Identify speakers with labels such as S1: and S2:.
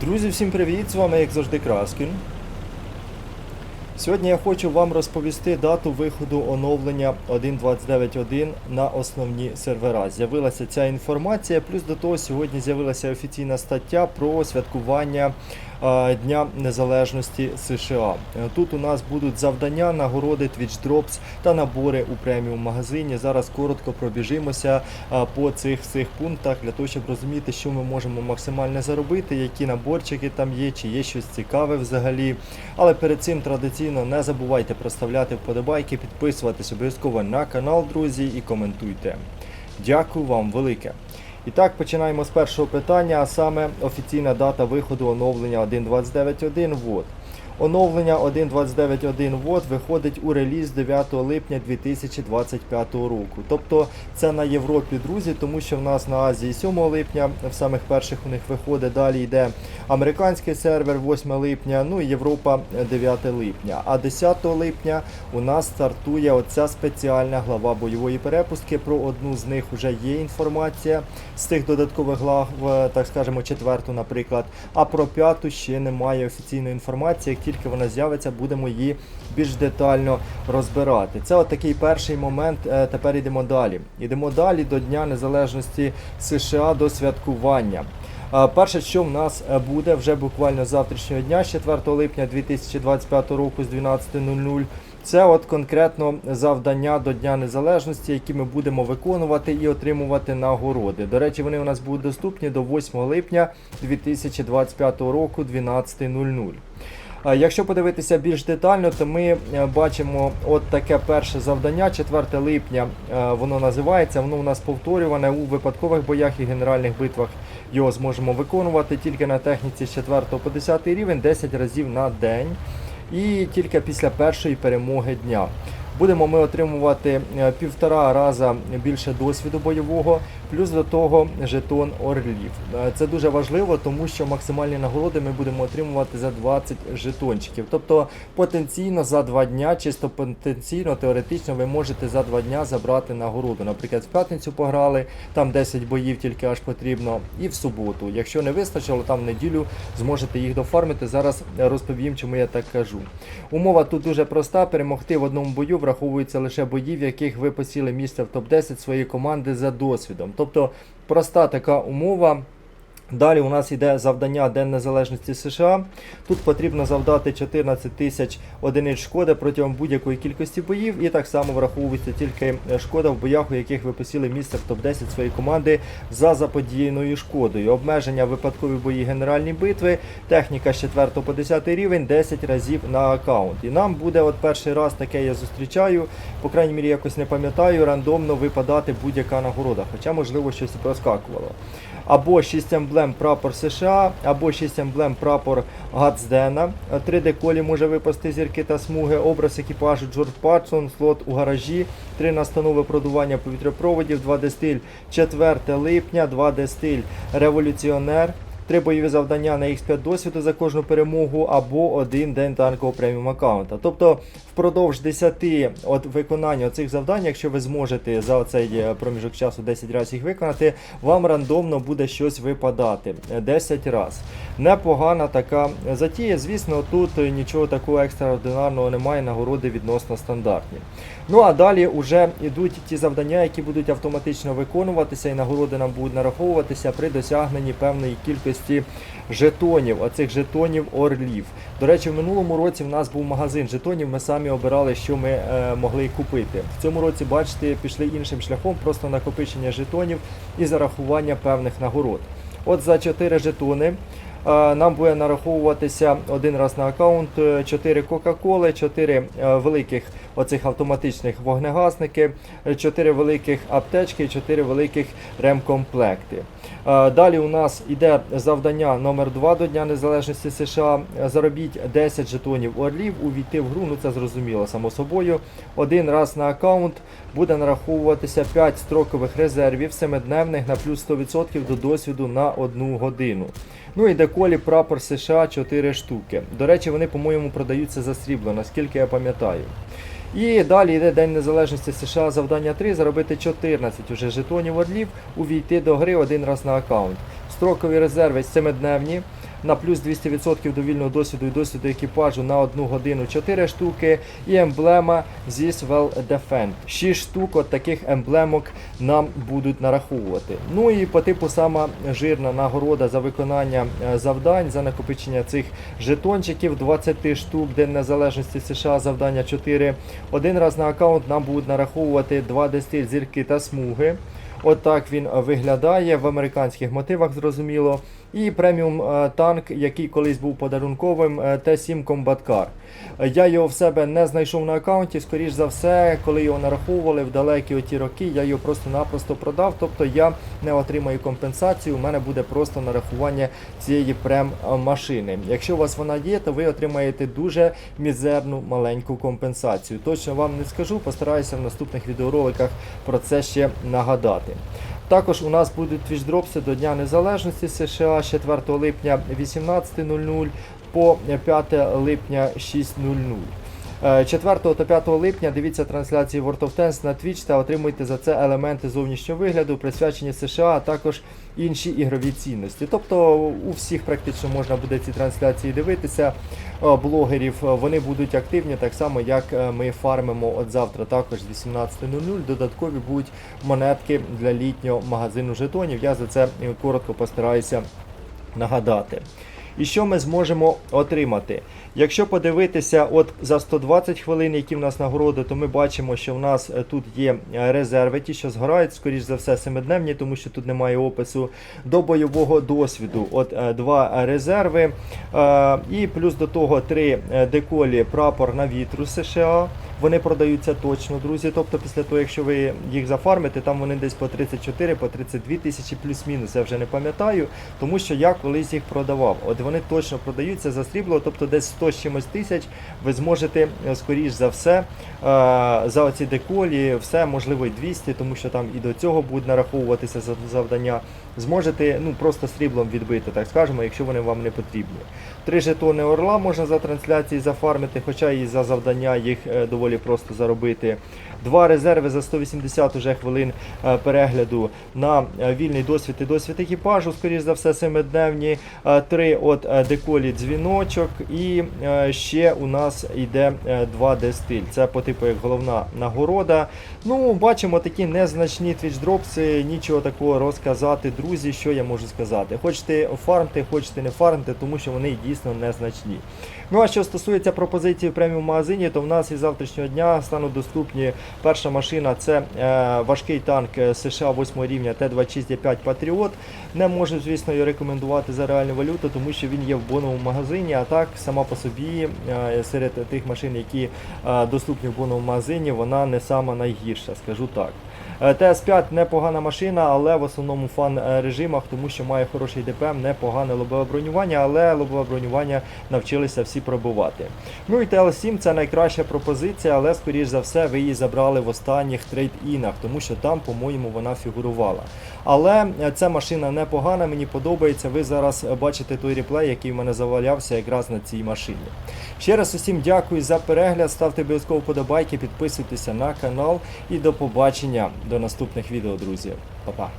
S1: Друзі, всім привіт! З вами, як завжди, Краскін. Сьогодні я хочу вам розповісти дату виходу оновлення 1.29.1 на основні сервера. З'явилася ця інформація, плюс до того сьогодні з'явилася офіційна стаття про святкування Дня Незалежності США. Е, Тут у нас будуть завдання, нагороди, Twitch Drops та набори у преміум магазині. Зараз коротко пробіжимося е, по цих всіх пунктах для того, щоб розуміти, що ми можемо максимально заробити, які наборчики там є, чи є щось цікаве взагалі. Але перед цим традиційно не забувайте проставляти вподобайки, підписуватись обов'язково на канал, друзі, і коментуйте. Дякую вам велике. І так, починаємо з першого питання, а саме офіційна дата виходу оновлення 1.29.1 вот. Оновлення 1.29.1 вот виходить у реліз 9 липня 2025 року. Тобто це на Європі, друзі, тому що в нас на Азії 7 липня, в самих перших у них виходить, далі йде американський сервер 8 липня, ну і Європа 9 липня. А 10 липня у нас стартує оця спеціальна глава бойової перепустки. Про одну з них вже є інформація з тих додаткових глав, е, так скажемо, четверту, наприклад. А про п'яту ще немає офіційної інформації. Тільки вона з'явиться, будемо її більш детально розбирати. Це от такий перший момент. Е, Тепер йдемо далі. Йдемо далі до Дня Незалежності США до святкування. Перше, що в нас е, буде вже буквально з завтрашнього дня, з 4 липня 2025 року з 12.00. Це от конкретно завдання до Дня Незалежності, які ми будемо виконувати і отримувати нагороди. До речі, вони у нас будуть доступні до 8 липня 2025 року 12.00. Якщо подивитися більш детально, то ми е, бачимо от таке перше завдання, 4 липня е, воно називається. Воно у нас повторюване у випадкових боях і генеральних битвах. Його зможемо виконувати тільки на техніці з 4 по 10 рівень 10 разів на день. І тільки після першої перемоги дня. Будемо ми отримувати е, півтора раза більше досвіду бойового, плюс до того жетон орлів. Е, Це дуже важливо, тому що максимальні нагороди ми будемо отримувати за 20 жетончиків. Тобто потенційно за два дня, чисто потенційно, теоретично, ви можете за два дня забрати нагороду. Наприклад, в п'ятницю пограли, там 10 боїв тільки аж потрібно, і в суботу. Якщо не вистачило, там в неділю зможете їх дофармити. Зараз розповім, чому я так кажу. Умова тут дуже проста: перемогти в одному бою враховуються лише бої, в яких ви посіли місце в топ-10 своєї команди за досвідом. Тобто проста така умова. Далі у нас йде завдання День Незалежності США. Тут потрібно завдати 14 тисяч одиниць шкоди протягом будь-якої кількості боїв, і так само враховується тільки шкода в боях, у яких ви посіли місце в топ-10 своєї команди за заподіяною шкодою. Обмеження випадкові бої генеральні битви, техніка з 4 по 10 рівень 10 разів на аккаунт. І нам буде от перший раз таке я зустрічаю, по крайній мірі якось не пам'ятаю, рандомно випадати будь-яка нагорода, хоча можливо щось проскакувало або 6 емблем прапор США, або 6 емблем прапор Гацдена. 3D колі може випасти зірки та смуги, образ екіпажу Джордж Патсон, слот у гаражі, 3 настанови продування повітряпроводів, 2D стиль 4 липня, 2D стиль революціонер. Три бойові завдання на X5 досвіду за кожну перемогу або один день танкового преміум аккаунта. Тобто впродовж 10 от виконання цих завдань, якщо ви зможете за цей е, проміжок часу 10 разів їх виконати, вам рандомно буде щось випадати 10 разів. Непогана така затія. Звісно, тут нічого такого екстраординарного немає, нагороди відносно стандартні. Ну а далі вже йдуть ті завдання, які будуть автоматично виконуватися, і нагороди нам будуть нараховуватися при досягненні певної кількості жетонів, оцих жетонів орлів. До речі, в минулому році в нас був магазин жетонів. Ми самі обирали, що ми е, могли купити. В цьому році, бачите, пішли іншим шляхом, просто накопичення жетонів і зарахування певних нагород. От за 4 жетони. Е, Нам буде нараховуватися один раз на аккаунт 4 Кока-Коли, 4 великих оцих автоматичних вогнегасники, 4 великих аптечки і 4 великих ремкомплекти. Е, Далі у нас йде завдання номер 2 до Дня Незалежності США. Заробіть 10 жетонів орлів, увійти в гру, ну це зрозуміло, само собою. Один раз на аккаунт буде нараховуватися 5 строкових резервів 7-дневних на плюс 100% до досвіду на 1 годину. Ну і деколі прапор США 4 штуки. До речі, вони, по-моєму, продаються за срібло, наскільки я пам'ятаю. І далі йде День Незалежності США завдання 3, заробити 14 уже жетонів орлів, увійти до гри один раз на аккаунт. Строкові резерви 7-дневні, на плюс 200% до вільного досвіду і досвіду екіпажу на 1 годину 4 штуки. І емблема This Well Defend. 6 штук от таких емблемок нам будуть нараховувати. Ну і по типу сама жирна нагорода за виконання е, завдань, за накопичення цих жетончиків 20 штук День Незалежності США, завдання 4. Один раз на аккаунт нам будуть нараховувати 2 дестиль зірки та смуги. Отак він е, виглядає в американських мотивах, зрозуміло. І преміум е, танк, який колись був подарунковим, е, Т7 Combat Car. Я його в себе не знайшов на аккаунті. Скоріш за все, коли його нараховували в далекі оті роки, я його просто-напросто продав. Тобто я не отримаю компенсацію. У мене буде просто нарахування цієї прем-машини. Якщо у вас вона є, то ви отримаєте дуже мізерну маленьку компенсацію. Точно вам не скажу, постараюся в наступних відеороликах про це ще нагадати. Також у нас будуть твічдропси до Дня Незалежності США 4 липня 18.00 по 5 липня 6.00. Е, 4 та 5 липня дивіться трансляції World of Tanks на Twitch та отримуйте за це елементи зовнішнього вигляду, присвячені США, а також інші ігрові цінності. Тобто у всіх практично можна буде ці трансляції дивитися. Е, Блогерів е, вони будуть активні, так само як е, ми фармимо от завтра, також з 18.00. Додаткові будуть монетки для літнього магазину жетонів. Я за це е, коротко постараюся нагадати. І що ми зможемо отримати? Якщо подивитися от за 120 хвилин, які в нас нагороди, то ми бачимо, що в нас е, тут є е, резерви, ті, що згорають, скоріш за все, семидневні, тому що тут немає опису до бойового досвіду. От е, два резерви. І плюс до того три деколі прапор на вітру США. Вони продаються точно, друзі. Тобто, після того, якщо ви їх зафармите, там вони десь по 34, по 32 тисячі плюс-мінус. Я вже не пам'ятаю, тому що я колись їх продавав. От вони точно продаються за срібло, тобто десь 100 з чимось тисяч ви зможете, е, скоріш за все, е, за оці деколі, все можливо і 200, тому що там і до цього будуть нараховуватися за- завдання. Зможете ну просто сріблом відбити, так скажемо, якщо вони вам не потрібні. Три жетони орла можна за трансляції зафармити, хоча і за завдання їх е, доволі просто заробити. Два резерви за 180 уже хвилин е, перегляду на е, вільний досвід і досвід екіпажу, скоріш за все, семидневні. Е, Три от деколі дзвіночок, і ще у нас йде два дестиль. Це по типу як головна нагорода. Ну, бачимо такі незначні твічдропси, нічого такого розказати, друзі, що я можу сказати. Хочете фармте, хочете не фармте, тому що вони дійсно незначні. Ну а що стосується пропозиції в преміум магазині, то в нас із завтрашнього дня стануть доступні перша машина це е, важкий танк е, США 8 рівня Т-26Е5 Patriot. Не можу, звісно, його рекомендувати за реальну валюту, тому що він є в боновому магазині, а так сама по собі е, серед тих машин, які доступні в боновому магазині, вона не сама найгірша, скажу так. Е, ТС5 непогана машина, але в основному фан е, режимах, тому що має хороший ДПМ, непогане лобове бронювання, але лобове бронювання навчилися всі пробувати. Ну і TL7 це найкраща пропозиція, але скоріш за все ви її забрали в останніх трейд-інах, тому що там, по-моєму, вона фігурувала. Але е, ця машина непогана, мені подобається. Ви зараз бачите той реплей, який в мене завалявся якраз на цій машині. Ще раз усім дякую за перегляд. Ставте обов'язково подобайки, підписуйтеся на канал і до побачення до наступних відео, друзі. Па-па.